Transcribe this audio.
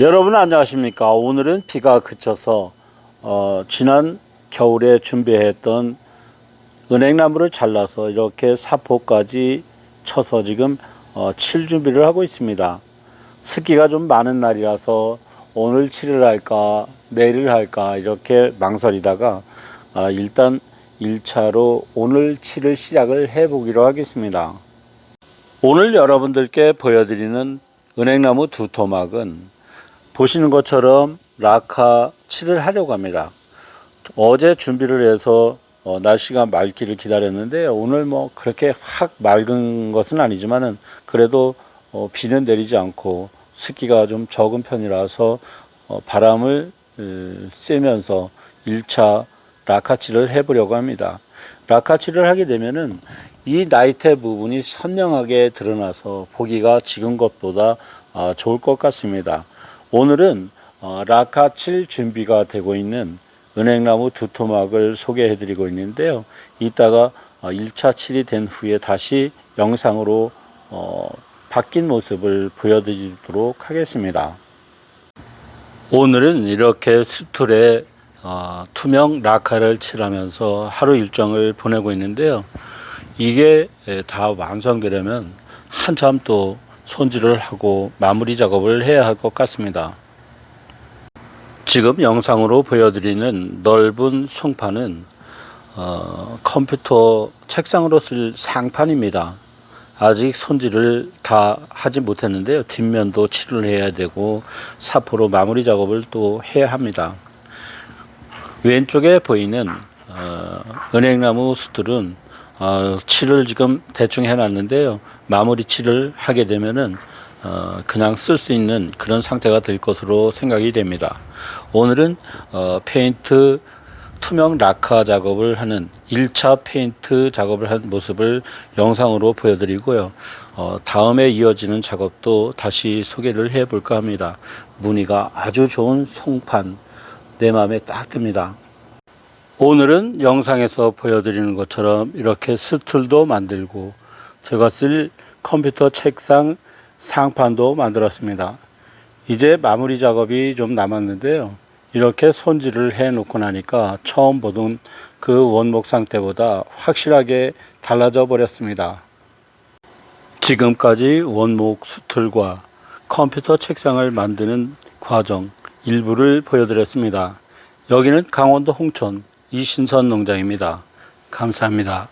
여러분 안녕하십니까? 오늘은 비가 그쳐서 어, 지난 겨울에 준비했던 은행나무를 잘라서 이렇게 사포까지 쳐서 지금 어, 칠 준비를 하고 있습니다. 습기가 좀 많은 날이라서 오늘 칠을 할까 내일을 할까 이렇게 망설이다가 아, 일단 1차로 오늘 칠을 시작을 해 보기로 하겠습니다. 오늘 여러분들께 보여드리는 은행나무 두 토막은 보시는 것처럼 라카 칠을 하려고 합니다. 어제 준비를 해서 어, 날씨가 맑기를 기다렸는데 오늘 뭐 그렇게 확 맑은 것은 아니지만은 그래도 어, 비는 내리지 않고 습기가 좀 적은 편이라서 어, 바람을 으, 쐬면서 1차 라카칠을 해보려고 합니다. 라카칠을 하게 되면은 이 나이테 부분이 선명하게 드러나서 보기가 지금 것보다 아, 좋을 것 같습니다. 오늘은 어, 라카칠 준비가 되고 있는 은행나무 두 토막을 소개해 드리고 있는데요. 이따가 어, 1차 칠이 된 후에 다시 영상으로 어, 바뀐 모습을 보여드리도록 하겠습니다. 오늘은 이렇게 수툴에 어, 투명 라카를 칠하면서 하루 일정을 보내고 있는데요. 이게 에, 다 완성되려면 한참 또 손질을 하고 마무리 작업을 해야 할 것 같습니다. 지금 영상으로 보여드리는 넓은 송판은 어, 컴퓨터 책상으로 쓸 상판입니다. 아직 손질을 다 하지 못했는데요. 뒷면도 칠을 해야 되고 사포로 마무리 작업을 또 해야 합니다. 왼쪽에 보이는 어, 은행나무 수틀은 어, 칠을 지금 대충 해놨는데요. 마무리 칠을 하게 되면은 어, 그냥 쓸 수 있는 그런 상태가 될 것으로 생각이 됩니다. 오늘은 어, 페인트 투명 라카 작업을 하는 1차 페인트 작업을 한 모습을 영상으로 보여드리고요. 어, 다음에 이어지는 작업도 다시 소개를 해 볼까 합니다. 무늬가 아주 좋은 송판 내 마음에 딱 듭니다. 오늘은 영상에서 보여드리는 것처럼 이렇게 스툴도 만들고 제가 쓸 컴퓨터 책상 상판도 만들었습니다. 이제 마무리 작업이 좀 남았는데요. 이렇게 손질을 해 놓고 나니까 처음 보던 그 원목 상태보다 확실하게 달라져 버렸습니다. 지금까지 원목 수틀과 컴퓨터 책상을 만드는 과정 일부를 보여드렸습니다. 여기는 강원도 홍천 이신선 농장입니다. 감사합니다.